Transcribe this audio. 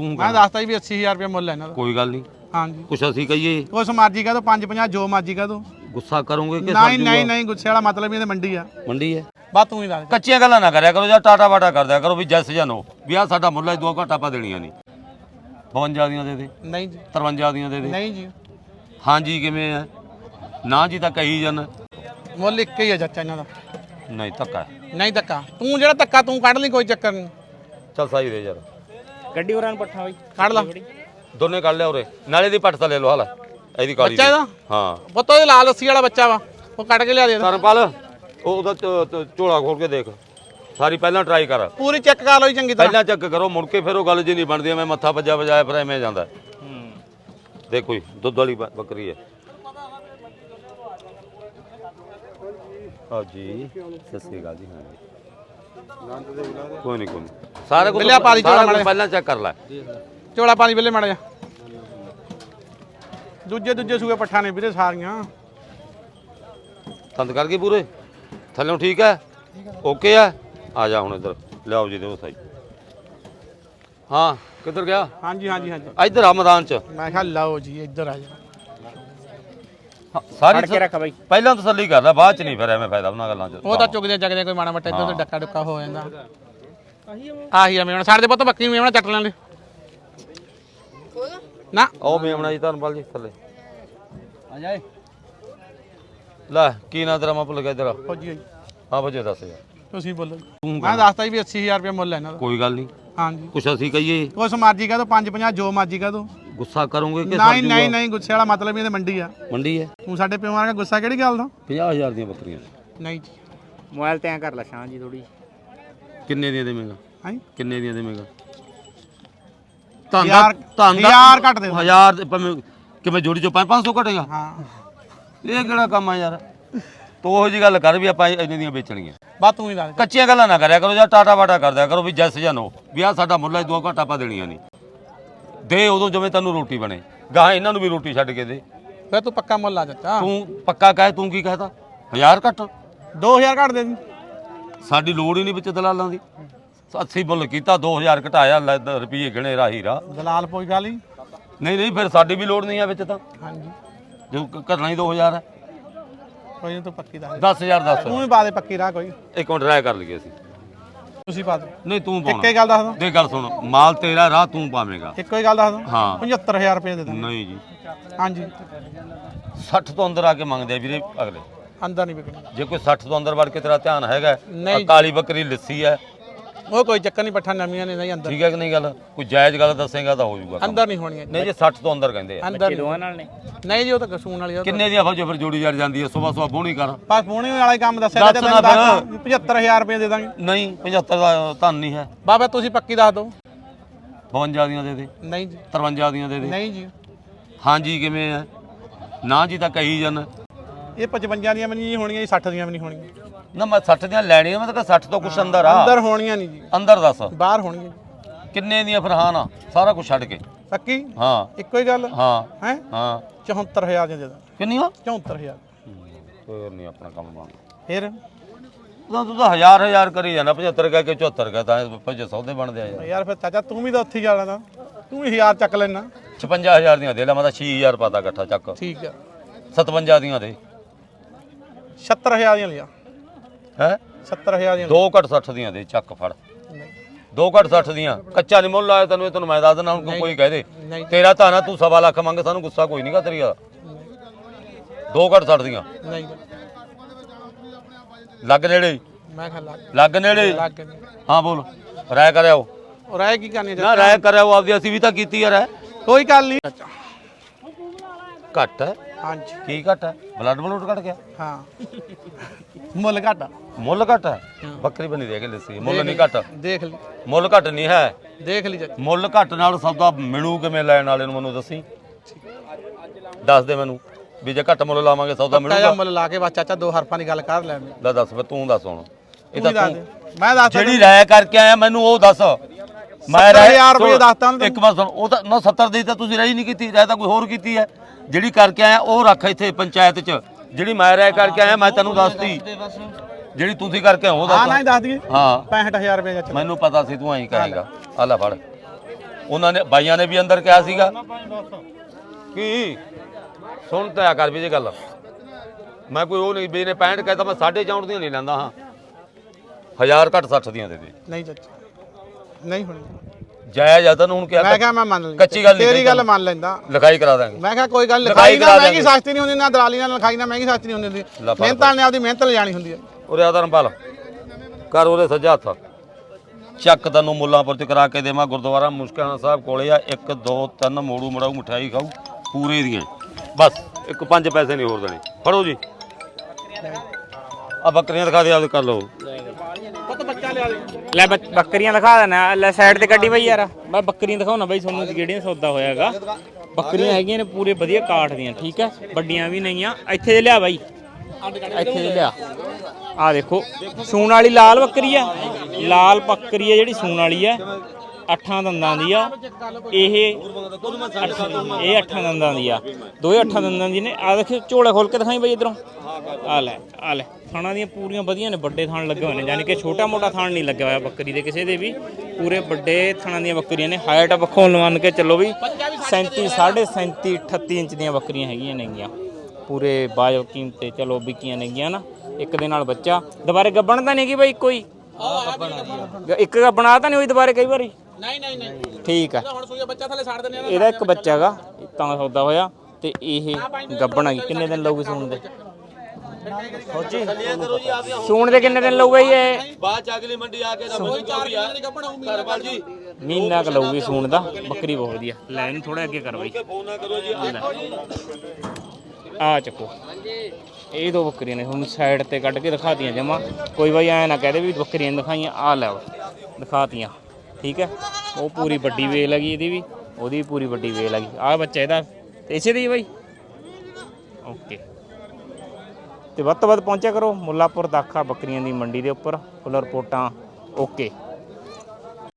ਤੂੰ ਮੈਂ ਦੱਸਤਾ ਜੀ ਵੀ 80000 ਰੁਪਏ ਮੁੱਲ ਹੈ ਇਹਨਾਂ ਦਾ। ਕੋਈ ਗੱਲ ਨਹੀਂ। ਹਾਂਜੀ। ਕੁਛ ਅਸੀਂ ਕਹੀਏ। ਉਸ ਮਰਜ਼ੀ ਕਾ ਦੋ 550 ਜੋ ਮਰਜ਼ੀ ਕਾ ਦੋ। ਗੁੱਸਾ ਕਰੋਗੇ ਕਿ ਨਹੀਂ ਨਹੀਂ ਨਹੀਂ ਗੁੱਸੇ ਵਾਲਾ ਮਤਲਬ ਇਹ ਤੇ ਮੰਡੀ ਆ। ਮੰਡੀ ਹੈ? ਬਾ ਤੂੰ ਹੀ ਦੱਸ। ਕੱਚੀਆਂ ਗੱਲਾਂ ਨਾ ਕਰਿਆ ਕਰੋ ਜਾਂ ਟਾਟਾ ਬਾਟਾ ਕਰ ਦਿਆ ਕਰੋ ਵੀ ਜੈਸ ਜਾਂ ਨੋ। ਵੀ ਆ ਸਾਡਾ ਮੁੱਲ ਹੈ ਦੋ ਘਾਟਾ ਪਾ ਦੇਣੀਆਂ ਨਹੀਂ। 52 ਦੀਆਂ ਦੇ ਦੇ। ਨਹੀਂ ਜੀ। 53 ਦੀਆਂ ਦੇ ਦੇ। ਨਹੀਂ ਜੀ। ਹਾਂਜੀ ਕਿਵੇਂ ਹੈ? ਨਾ ਜੀ ਤਾਂ ਕਹੀ ਜਨ ਮੁੱਲ ਇੱਕ ਹੀ ਆ ਚਾਚਾ ਇਹਨਾਂ ਦਾ। ਨਹੀਂ ਧੱਕਾ। ਨਹੀਂ ਧੱਕਾ। ਤੂੰ ਜਿਹੜਾ ਧੱਕਾ ਤੂੰ ਕੱਢ ਲਈ ਕੋਈ ਚੱਕਰ ਨਹੀਂ। ਚੱਲ ਸਾਈ ਦੇ ਯਾਰ। ਗੱਡੀ ਹੋਰਾਂ ਨੂੰ ਪੱਠਾ ਬਈ। ਕੱਢ ਲਾ। ਦੋਨੇ ਕੱਢ ਲਿਆ ਉਰੇ। ਨਾਲੇ ਦੀ ਪੱਟ ਤਾਂ ਲੈ। ਲਓ ਹਾਲ ਇਹਦੀ ਕਾਲੀ ਬੱਚਾ ਦੀ। ਇਹਦਾ? ਹਾਂ। ਪੁੱਤ ਉਹਦੇ ਲਾਲ ਲੱਸੀ ਵਾਲਾ ਬੱਚਾ ਵਾ। ਉਹ ਕੱਢ ਕੇ ਲਿਆ ਦੇ ਇਹਦਾ। ਤਰਨਪਾਲ ਉਹ ਉਹਦਾ ਝੋਲਾ ਖੋਲ ਕੇ ਦੇਖ। ਸਾਰੀ ਪਹਿਲਾਂ ਟਰਾਈ ਕਰ। ਪੂਰੀ ਚੈੱਕ ਕਰ ਲਓ ਜੀ ਚੰਗੀ ਤਰ੍ਹਾਂ। ਪਹਿਲਾਂ ਚੈੱਕ ਕਰੋ ਮੁੜ ਕੇ ਫਿਰ ਉਹ ਗੱਲ ਜੀ ਨਹੀਂ ਬਣਦੀ ਮੈਂ ਮੱਥਾ ਵੱਜਾ ਵਜਾਇਆ ਫਿਰ ਐਵੇਂ ਜਾਂਦਾ। ਹੂੰ। ਦੇਖੋ ਜੀ ਦੁੱਧ ਵਾਲੀ ਬ- ਬੱਕਰੀ ਹੈ। ਆ ਜੀ ਸਤਿ ਸ੍ਰੀ ਅਕਾਲ ਜੀ ਹਾਂ ਜੀ ਕੋਈ ਨਹੀਂ ਕੋਈ ਨਹੀਂ ਸਾਰੇ ਕੁਝ ਬਿੱਲਿਆ ਪਾਲੀ ਝੋਲਾ ਸਾਰਾ ਕੁਝ ਮਾੜਾ ਪਹਿਲਾਂ ਚੈੱਕ ਕਰ ਲੈ। ਝੋਲਾ ਪਾਣੀ ਵੇਲੇ ਮੜ ਜਾ ਦੂਜੇ ਦੂਜੇ ਸੂਏ ਪੱਠਾ ਨੇ ਵੀਰੇ ਸਾਰੀਆਂ। ਤੰਦ ਕਰ ਗਈ ਪੂਰੇ? ਥੱਲੋਂ ਠੀਕ ਹੈ? ਓਕੇ ਹੈ? ਆ ਜਾ ਹੁਣ ਇੱਧਰ। ਲਿਆਓ ਜੀ ਦਿਓ ਸਾਈ ਹਾਂ ਕਿੱਧਰ ਗਿਆ? ਹਾਂਜੀ ਹਾਂਜੀ ਹਾਂਜੀ। ਇੱਧਰ ਆ ਮੈਦਾਨ ਚ। ਮੈਂ ਕਿਹਾ ਲਓ ਜੀ ਇੱਧਰ ਆ ਜਾ। ਸਾਰੀ ਫੜ ਕੇ ਰੱਖ ਬਈ। ਪਹਿਲਾਂ ਤਸੱਲੀ ਕਰ ਲੈ ਬਾਅਦ ਚ ਨਹੀਂ ਫਿਰ ਐਵੇਂ ਫਾਇਦਾ ਉਹਨਾਂ ਗੱਲਾਂ ਚ। ਉਹ ਤਾਂ ਚੁਗਦੇ ਜਗਦੇ ਕੋਈ ਮਾੜਾ ਮੱਟਾ ਇੱਧਰ ਉੱਧਰ ਡੱਕਾ ਡੁੱਕਾ ਹੋ ਜਾਂਦਾ। ਆਹੀ ਆ ਮੇਵਣਾ ਸਾਡੇ ਦੇ ਪੁੱਤ ਬੱਕੀ ਨੂੰ ਮੇਵਣਾ ਚੱਟ ਲੈਂਦੇ ਨਾ। ਉਹ ਮੇਮਣਾ ਜੀ ਧੰਨਵਾਦ ਜੀ ਥੱਲੇ। ਆ ਜਾਏ ਲੈ ਕੀ ਨਾਂ ਤੇਰਾ ਮੈਂ ਭੁੱਲ ਗਿਆ ਤੇਰਾ। ਫੌਜੀ ਹਾਂ ਵਜੇ ਦੱਸ ਯਾਰ। ਤੁਸੀਂ ਬੋਲੋ। ਤੂੰ ਮੈਂ ਦੱਸਤਾ ਜੀ ਵੀ 80000 ਰੁਪਏ ਮੁੱਲ ਹੈ ਇਹਨਾਂ ਦਾ। ਕੋਈ ਗੱਲ ਨਹੀਂ। ਹਾਂਜੀ। ਕੁਛ ਅਸੀਂ ਕਹੀਏ। ਉਸ ਮਰਜ਼ੀ ਕਾ ਦੋ 550 ਜੋ ਮਰਜ਼ੀ ਕਾ ਦੋ। ਗੁੱਸਾ ਕਰੋਗੇ ਕਿ ਨਹੀਂ ਨਹੀਂ ਨਹੀਂ ਗੁੱਸੇ ਵਾਲਾ ਮਤਲਬ ਇਹ ਮੰਡੀ ਆ। ਮੰਡੀ ਹੈ? ਤੂੰ ਸਾਡੇ ਪਿਓ ਵਰਗਾ ਗੁੱਸਾ ਕਿਹੜੀ ਗੱਲ ਦਾ? 50000 ਦੀਆਂ ਬੱਕਰੀਆਂ ਨਹੀਂ ਜੀ। ਮੋਬਾਈਲ ਤੇ ਐ ਕਰ ਲੈ ਸ਼ਾਂ ਜੀ ਥੋੜੀ ਕਿੰਨੇ ਦੀਆਂ ਦੇਵੇਂਗਾ? ਹਾਂ? ਕਿੰਨੇ ਦੀਆਂ ਦੇਵੇਂਗਾ? ਹਜ਼ਾਰ- ਧੰਨ ਹਜ਼ਾਰ ਘੱਟ ਦੇ ਦਿਓ। ਹਜ਼ਾਰ ਤੇ ਭਾਵੇਂ ਕਿਵੇਂ ਜੋੜੀ ਚੋਂ 500 ਘਟੇਗਾ? ਹਾਂ। ਇਹ ਕਿਹੜਾ ਕੰਮ ਆ ਯਾਰ? ਤੂੰ ਉਹੋ ਜੀ ਗੱਲ ਕਰ ਵੀ ਆਪਾਂ ਇੰਨੇ ਦੀਆਂ ਵੇਚਣੀਆਂ ਬਾ ਤੂੰ ਹੀ ਦੱਸ। ਕੱਚੀਆਂ ਗੱਲਾਂ ਨਾ ਕਰਿਆ ਕਰੋ ਜਾਂ ਟਾਟਾ ਬਾਟਾ ਕਰ ਦਿਆ ਕਰੋ ਵੀ ਜੈਸ ਜਾਂ ਨੋ। ਵੀ ਆ ਸਾਡਾ ਮੁੱਲ ਹੈ ਦੋ ਘਾਟਾ ਪਾ ਦੇਣੀਆਂ ਨਹੀਂ। ਦੇ ਉਦੋਂ ਜਿਵੇਂ ਤੈਨੂੰ ਰੋਟੀ ਬਣੇ। ਗਾਹ ਇਹਨਾਂ ਨੂੰ ਵੀ ਰੋਟੀ ਛੱਡ ਕੇ ਦੇ। ਫਿਰ ਤੂੰ ਪੱਕਾ ਮੁੱਲ ਆ ਚਾਚਾ। ਤੂੰ ਪੱਕਾ ਕਹੇ ਤੂੰ ਕੀ ਕਹਤਾ? ਹਜ਼ਾਰ ਘੱਟ। 2000 ਘੱਟ ਦੇ ਦੀ। ਸਾਡੀ ਲੋੜ ਹੀ ਨਹੀਂ ਵਿੱਚ ਦਲਾਲਾਂ ਦੀ। 80 ਮੁੱਲ ਕੀਤਾ 2000 ਘਟਾਇਆ ਰੁਪਈਏ ਗਿਣੇ ਰਾਹੀ ਰਾ ਦਲਾਲ ਕੋਈ ਗੱਲ ਨਹੀਂ ਨਹੀਂ ਨਹੀਂ ਫਿਰ ਸਾਡੀ ਵੀ ਲੋੜ ਨਹੀਂ ਆ ਵਿੱਚ ਤਾਂ। ਹਾਂਜੀ। ਜੋ ਘਟਣਾ ਹੀ 2000 ਹੈ। ਕੋਈ ਨੀ ਤੂੰ ਪੱਕੀ ਦੱਸ। ਦੇ। 10000 ਦੱਸ। ਤੂੰ ਹੀ ਪਾ ਦੇ ਪੱਕੀ ਰਾਹ ਕੋਈ। ਇੱਕ ਮਿੰਟ ਰਾਇ ਕਰ ਲਈਏ ਅਸੀਂ। ਤੁਸੀਂ ਪਾ ਦਿਓ। ਨਹੀਂ ਤੂੰ ਇੱਕੇ ਪਾਉਣਾ। ਗੱਲ ਦੱਸ ਦੋ ਦੇ ਗੱਲ ਸੁਣ। ਮਾਲ ਤੇਰਾ ਰਾਹ ਤੂੰ ਪਾਵੇਂਗਾ। ਇੱਕੋ ਹੀ ਗੱਲ ਦੱਸ ਦੋ ਹਾਂ। 75000 ਰੁਪਏ ਦੇ ਦਾਂਗੇ। ਨਹੀਂ ਜੀ। ਹਾਂਜੀ। 60 ਤੋਂ ਅੰਦਰ ਆ ਕੇ ਮੰਗਦੇ ਆ ਵੀਰੇ ਅਗਲੇ। ਅੰਦਰ ਨਹੀਂ ਵਿਕਣੀ। ਜੇ ਕੋਈ 60 ਤੋਂ ਅੰਦਰ ਵੜ ਕੇ ਤੇਰਾ ਧਿਆਨ ਹੈਗਾ ਨਹੀਂ। ਆਹ ਕਾਲੀ ਬੱਕਰੀ ਲੱਸੀ ਹੈ ਉਹ ਕੋਈ ਚੱਕਰ ਨਹੀਂ ਪੱਠਾ ਨਵੀਆਂ ਨੇ ਨਹੀਂ ਅੰਦਰ। ਠੀਕ ਹੈ ਕਿ ਨਹੀਂ ਗੱਲ? ਕੋਈ ਜਾਇਜ਼ ਗੱਲ ਦੱਸੇਗਾ ਤਾਂ ਹੋ ਜਾਊਗਾ ਕੰਮ। ਅੰਦਰ ਨਹੀਂ ਹੋਣੀਆਂ। ਨਹੀਂ ਜੇ 60 ਤੋਂ ਅੰਦਰ ਕਹਿੰਦੇ ਆ। ਅੰਦਰ ਨਹੀਂ। ਦੋਵਾਂ ਨਾਲ ਨੇ। ਨਹੀਂ ਜੀ ਉਹ ਤਾਂ ਕਸੂਨ ਵਾਲੀ ਆ ਕਿੰਨੇ ਦੀਆਂ ਫੌਜ ਫਿਰ ਜੋੜੀ ਜੜ ਜਾਂਦੀ ਹੈ ਸਵੇਰ ਸਵੇਰ ਬੋਣੀ ਕਰ। ਬਸ ਫੋਨੇ ਵਾਲਾ ਹੀ ਕੰਮ ਦੱਸਿਆ ਦੱਸ ਤੇ ਨਾ ਤੈਨੂੰ 75000 ਰੁਪਏ ਦੇ ਦਾਂਗੇ। ਨਹੀਂ 75 ਦਾ ਧਨ ਨਹੀਂ ਹੈ। ਬਾਬਾ ਤੁਸੀਂ ਪੱਕੀ ਦੱਸ ਦਿਓ। 52 ਦੀਆਂ ਦੇ ਦੇ। ਨਹੀਂ ਜੀ। 53 ਦੀਆਂ ਦੇ ਦੇ। ਨਹੀਂ ਜੀ। ਹਾਂਜੀ ਕਿਵੇਂ ਹੈ? ਨਾ ਜੀ ਤਾਂ ਕਹੀ ਜਨ ਇਹ 55 ਦੀਆਂ ਵੀ ਨਹੀਂ ਹੋਣੀਆਂ ਜੀ 60 ਦੀਆਂ ਵੀ ਨਹੀਂ ਹੋਣਗੀਆਂ ਨਾ ਮੈਂ 60 ਦੀਆਂ ਲੈਣੀਆਂ ਮੈਂ ਤਾਂ ਕਿਹਾ 60 ਤੋਂ ਕੁਛ ਅੰਦਰ ਆ। ਅੰਦਰ ਹੋਣੀਆਂ ਨਹੀਂ ਜੀ। ਅੰਦਰ ਦੱਸ। ਬਾਹਰ ਹੋਣਗੀਆਂ। ਜੀ। ਕਿੰਨੇ ਦੀਆਂ ਫਿਰ ਹਾਂ ਨਾ ਸਾਰਾ ਕੁਝ ਛੱਡ ਕੇ। ਪੱਕੀ ਹਾਂ। ਇੱਕੋ ਹੀ ਗੱਲ? ਹਾਂ। ਹੈ? ਹਾਂ। 74000 ਦੀਆਂ ਦੇ ਦਾਂਗੇ ਕਿੰਨੀਆਂ? 74000 ਕੋਈ ਨਹੀਂ ਆਪਣਾ ਕੰਮ ਬਣਦਾ ਫਿਰ? ਤੂੰ ਤੂੰ ਤਾਂ ਹਜ਼ਾਰ ਹਜ਼ਾਰ ਕਰੀ ਜਾਣਾ 75 ਕਹਿ ਕੇ 74 ਕਹਿ ਤਾਂ ਪੰਜ ਸੌਦੇ ਬਣਦੇ ਆ। ਯਾਰ ਯਾਰ ਫਿਰ ਚਾਚਾ ਤੂੰ ਵੀ ਤਾਂ ਉੱਥੇ ਹੀ ਜਾਣਾ ਤਾਂ। ਤੂੰ ਵੀ ਹਜ਼ਾਰ ਚੱਕ ਲੈਣਾ। 56000 ਦੀਆਂ ਦੇ ਲੈ ਮੈਂ ਤਾਂ 6000 ਪਾਤਾ ਇਕੱਠਾ ਚੱਕ। ਠੀਕ ਆ। 57 ਦੀਆਂ ਦੇ। 70000 ਦੀਆਂ ਲਿਆ। ਹੈ? 70000 ਦੀਆਂ 2 ਘੱਟ 60 ਦੀਆਂ ਦੇ ਚੱਕ ਫੜ। ਨਹੀਂ। 2 ਘੱਟ 60 ਦੀਆਂ। ਕੱਚਾ ਨਹੀਂ ਮੁੱਲ ਲਾਇਆ ਤੈਨੂੰ ਇਹ ਤੈਨੂੰ ਮੈਂ ਦੱਸ ਦਿੰਦਾ ਹੁਣ ਕੋਈ- ਕਹਿ ਦੇ। ਤੇਰਾ ਤਾਂ ਨਾ ਤੂੰ ਸਵਾ ਲੱਖ ਮੰਗ ਸਾਨੂੰ ਗੁੱਸਾ ਕੋਈ ਨਹੀਂਗਾ ਤੇਰੀ ਦਾ 2 ਘੱਟ 60 ਦੀਆਂ। ਨਹੀਂ। ਲੱਗ ਨੇੜੇ ਮੈਂ ਖਾ ਲੱਗ। ਲੱਗ ਨੇੜੇ। ਹਾਂ। ਬੋਲ। ਰਾਇ ਕਰਿਓ ਉਹ ਰਾਏ ਕੀ ਕਰਨੀ ਨਾ ਰਾਇ ਕਰਿਓ ਆਪਦੀ ਅਸੀਂ ਵੀ ਤਾਂ ਕੀਤੀ ਯਾਰ ਕੋਈ ਗੱਲ ਨਹੀਂ ਘੱਟ ਹੈ। ਹਾਂਜੀ। ਕੀ ਘੱਟ ਹੈ? ਬਲੱਡ ਬਲੂਡ ਘਟ ਗਿਆ? ਹਾਂ। ਮੁੱਲ ਘਟਾ ਮੁੱਲ ਘੱਟ ਹੈ? ਬੱਕਰੀ ਬਣੀ ਦੇ ਕੇ ਲੱਸੀ ਮੁੱਲ ਨਹੀਂ ਘੱਟ। ਦੇਖ ਲਈ। ਮੁੱਲ ਘੱਟ ਨਹੀਂ ਹੈ। ਦੇਖ ਲਈ ਚਾਚਾ ਮੁੱਲ ਘੱਟ ਨਾਲ ਸੌਦਾ ਮਿਲੂ ਕਿਵੇਂ ਲੈਣ ਵਾਲੇ ਨੂੰ ਮੈਨੂੰ ਦੱਸੀ। ਦੱਸ ਦੇ ਮੈਨੂੰ ਵੀ ਜੇ ਘੱਟ ਮੁੱਲ ਲਾਵਾਂਗੇ ਸੌਦਾ ਤਾਇਆ ਮਿਲੂਗਾ। ਮੁੱਲ ਲਾ ਕੇ ਬਸ ਚਾਚਾ ਦੋ ਹਰਫਾਂ ਦੀ ਗੱਲ ਕਰ ਲੈਣੀ ਲੈ ਦੱਸ ਫਿਰ ਤੂੰ ਦੱਸ ਹੁਣ। ਇਹ ਤੂੰ ਤਾਂ ਹੀ ਦੱਸ ਤੂੰ ਦੇ। ਮੈਂ ਦੱਸ ਜਿਹੜੀ ਰਾਇ ਕਰਕੇ ਆਇਆ ਮੈਨੂੰ ਉਹ ਦੱਸ। ਮੈਂ 70,000 ਰੁਪਏ ਦੱਸਤਾ ਇੱਕ ਵਾਰ ਸੁਣ ਉਹ ਤਾਂ ਨਾ 70 ਦੀ ਤਾਂ ਤੁਸੀਂ ਰਾਈ ਨਹੀਂ ਕੀਤੀ ਰਾਇ ਤਾਂ ਕੋਈ ਹੋਰ ਕੀਤੀ ਹੈ। ਜਿਹੜੀ ਕਰਕੇ ਆਇਆ ਉਹ ਰੱਖ ਇੱਥੇ ਪੰਚਾਇਤ 'ਚ। ਜਿਹੜੀ ਮੈਂ ਰਾਇ ਕਰਕੇ ਆਇਆ ਮੈਂ ਤੈਨੂੰ ਦੱਸਤੀ। ਜਿਹੜੀ ਤੁਸੀਂ ਕਰਕੇ ਆਇਆ ਉਹ ਹਾਂ ਦੱਸ ਨਾ ਹੀ ਦੱਸ ਦਈਏ। ਹਾਂ। 65000 ਰੁਪਏ ਚਾਚਾ ਮੈਨੂੰ ਪਤਾ ਸੀ ਤੂੰ ਐਂ ਕਹੇਗਾ। ਆ ਲੈ ਫੜ। ਉਹਨਾਂ ਨੇ ਬਾਈਆਂ ਨੇ ਵੀ ਅੰਦਰ ਕਿਹਾ ਸੀਗਾ। ਕੀ? ਸੁਣ ਤਾਂ ਕਰ ਵੀ ਜੇ ਗੱਲ। ਮੈਂ ਕੋਈ ਉਹ ਨਹੀਂ ਵੀ ਨੇ 65 ਕਹਿੰਦਾ ਮੈਂ 64 ਦੀਆਂ ਨਹੀਂ ਲੈਂਦਾ ਹਾਂ। ਹਜ਼ਾਰ ਘੱਟ 60 ਦੀਆਂ ਦੇ ਦੇ। ਨਹੀਂ ਚਾਚਾ। ਨਹੀਂ ਹੋਣੀ। ਜਾਇਜ਼ ਆ ਤੈਨੂੰ ਹੁਣ ਕਿਹਾ ਮੈਂ ਕਿਹਾ ਮੈਂ ਮੰਨ ਲਈ ਕੱਚੀ ਗੱਲ ਨਹੀਂ ਤੇਰੀ ਗੱਲ। ਮੰਨ ਲੈਂਦਾ। ਲਿਖਾਈ ਕਰਾ ਦਾਂਗੇ। ਮੈਂ ਕਿਹਾ ਕੋਈ ਗੱਲ ਲਿਖਾਈ ਨਾ ਮਹਿੰਗੀ। ਸਸਤੀ ਨਹੀਂ ਹੁੰਦੀ ਨਾ ਦਲਾਲੀ ਨਾਲ ਲਿਖਾਈ ਨਾ ਮਹਿੰਗੀ ਸਸਤੀ ਨਹੀਂ ਹੁੰਦੀ ਲੈ ਮਿਹਨਤਾਂ ਨੇ ਆਪਦੀ ਮਿਹਨਤ ਲਿਜਾਣੀ ਹੁੰਦੀ ਹੈ। ਉਰੇ ਆ ਧਰਮਪਾਲ ਕਰ ਉਹਦੇ ਸੱਜਾ ਹੱਥ। ਚੱਕ ਤੈਨੂੰ ਮੁੱਲਾਂਪੁਰ ਚ ਕਰਾ ਕੇ ਦੇਵਾਂ ਗੁਰਦੁਆਰਾ ਮੁਸ਼ਕਾਨਾ ਸਾਹਿਬ ਕੋਲੇ ਆ 1 2 3 ਮੋੜੂ ਮੜਾਉ ਮਠਾਈ ਖਾਊ ਪੂਰੇ ਦੀਆਂ। ਬਸ ਇੱਕ ਪੰਜ ਪੈਸੇ ਨਹੀਂ ਹੋਰ ਦੇਣੇ। ਫੜੋ ਜੀ। ਆ ਬੱਕਰੀਆਂ ਦਿਖਾ ਦੇ ਆਪ ਕਰ ਲਓ। ਲੈ ਬੱਕ- ਬੱਕਰੀਆਂ ਦਿਖਾ ਦੇਣਾ, ਲੈ ਸਾਈਡ ਤੇ ਗੱਡੀ ਬਈ ਯਾਰ। ਮੈਂ ਬੱਕਰੀਆਂ ਦਿਖਾਉਣਾ ਬਈ ਤੁਹਾਨੂੰ ਕਿਹੜੀਆਂ ਸੌਦਾ ਹੋਇਆਗਾ। ਬੱਕਰੀਆਂ ਹੈਗੀਆਂ ਨੇ ਪੂਰੇ ਵਧੀਆ ਕਾਠ ਦੀਆਂ, ਠੀਕ ਹੈ? ਵੱਡੀਆਂ ਵੀ ਨਹੀਂ ਆ ਇੱਥੇ ਦੇ ਲਿਆ ਬਾਈ। ਇੱਥੇ ਦੇ ਲਿਆ। ਆ ਦੇਖੋ, ਸੂਣ ਵਾਲੀ ਲਾਲ ਬੱਕਰੀ ਆ ਲਾਲ ਬੱਕਰੀ ਆ ਜਿਹੜੀ ਸੂਣ ਵਾਲੀ ਆ ਅੱਠਾਂ ਦੰਦਾਂ ਦੀ ਆ। ਇਹ ਇਹ ਅੱਠਾਂ ਦੰਦਾਂ ਦੀ ਆ। ਦੋਏ ਅੱਠਾਂ ਦੰਦਾਂ ਦੀ ਨੇ। ਆ ਦੇਖੋ ਝੋਲਾ ਖੋਲ ਕੇ ਦਿਖਾਈ ਬਈ ਇਧਰੋਂ। ਆ ਲੈ ਆ ਲੈ। ਥਾਣਾ ਦੀਆਂ ਪੂਰੀਆਂ ਵਧੀਆ ਨੇ ਵੱਡੇ ਥਾਣ ਲੱਗੇ ਹੋਏ ਨੇ। ਯਾਨੀ ਕਿ ਛੋਟਾ ਮੋਟਾ ਥਾਣ ਨਹੀਂ ਲੱਗਿਆ ਹੋਇਆ ਬੱਕਰੀ ਦੇ ਕਿਸੇ ਦੇ ਵੀ। ਪੂਰੇ ਵੱਡੇ ਥਾਣਾ ਦੀਆਂ ਬੱਕਰੀਆਂ ਨੇ। ਹਾਈਟ ਪੱਖੋਂ ਲਵਨ ਕੇ ਚੱਲੋ ਵੀ 37 37 38 ਇੰਚ ਦੀਆਂ ਬੱਕਰੀਆਂ ਹੈਗੀਆਂ ਨੇਗੀਆਂ। ਪੂਰੇ ਬਾਜੋ ਕੀਮਤੇ ਚਲੋ ਵਿਕੀਆਂ ਨੇਗੀਆਂ ਨਾ। ਇੱਕ ਦੇ ਨਾਲ ਬੱਚਾ। ਦੁਬਾਰੇ ਗੱਬਣ ਤਾਂ ਨਹੀਂ ਗਈ ਬਈ ਕੋਈ। ਇੱਕ ਗੱਬਣਾ ਤਾਂ ਨਹੀਂ ਹੋਈ ਦੁਬਾਰੇ ਕਈ ਵਾਰੀ। ਨਹੀਂ ਨਹੀਂ ਨਹੀਂ। ਠੀਕ ਆ। ਹੁਣ ਸੂਈ ਬੱਚਾ ਥੱਲੇ ਛੱਡ ਦਿੰਦੇ ਆ ਇਹਦਾ ਇੱਕ ਬੱਚਾ ਹੈਗਾ ਤਾਂ ਸੌਦਾ ਹੋਇਆ ਤੇ ਇਹ ਗੱਬਣ ਹੈਗੀ ਕਿੰਨੇ ਦਿਨ ਲਊਗੀ ਸੂਣ ਦੇ? ਸੋਚੀ? ਸੂਣ ਦੇ ਕਿੰਨੇ ਦਿਨ ਲਊਗਾ ਜੀ ਇਹ? ਬਾਅਦ ਚ ਅਗਲੀ ਮੰਡੀ ਆ ਕੇ ਨਾ ਮੈਨੂੰ ਜੋ ਵੀ ਆ। ਧਰਮਪਾਲ ਜੀ। ਮਹੀਨਾ ਕੁ ਲਊਗੀ ਸੂਣ ਦਾ। ਬੱਕਰੀ ਬਹੁਤ ਵਧੀਆ। ਲੈ ਇਹਨੂੰ ਥੋੜਾ ਅੱਗੇ ਕਰ ਬਾਈ ਫੋਨ ਨਾ ਕਰੋ ਜੀ ਆ ਚੱਕੋ। ਇਹ ਦੋ ਬੱਕਰੀਆਂ ਨੇ ਤੁਹਾਨੂੰ ਸਾਈਡ ਤੇ ਕੱਢ ਕੇ ਦਿਖਾਤੀਆਂ ਜਮਾ। ਕੋਈ ਬਾਈ ਐ ਨਾ ਕਹਦੇ ਵੀ ਬੱਕਰੀਆਂ ਨੀ ਦਿਖਾਈਆਂ ਆ ਲੈ ਦਿਖਾਤੀਆਂ ਠੀਕ ਹੈ? ਉਹ ਪੂਰੀ ਵੱਡੀ ਵੇਲ ਹੈਗੀ ਇਹਦੀ ਵੀ। ਉਹਦੀ ਵੀ ਪੂਰੀ ਵੱਡੀ ਵੇਲ ਹੈਗੀ। ਆਹ ਬੱਚਾ ਇਹਦਾ। ਤੇ ਇਸੇ ਦੀ ਬਾਈ? ਓਕੇ। ਤੇ ਵੱਧ ਤੋਂ ਵੱਧ ਪਹੁੰਚਿਆ ਕਰੋ। ਮੁੱਲਾਪੁਰ ਦਾਖਾ ਬੱਕਰੀਆਂ ਦੀ ਮੰਡੀ ਦੇ ਉੱਪਰ। ਫੁੱਲ ਰਿਪੋਰਟਾਂ। ਓਕੇ।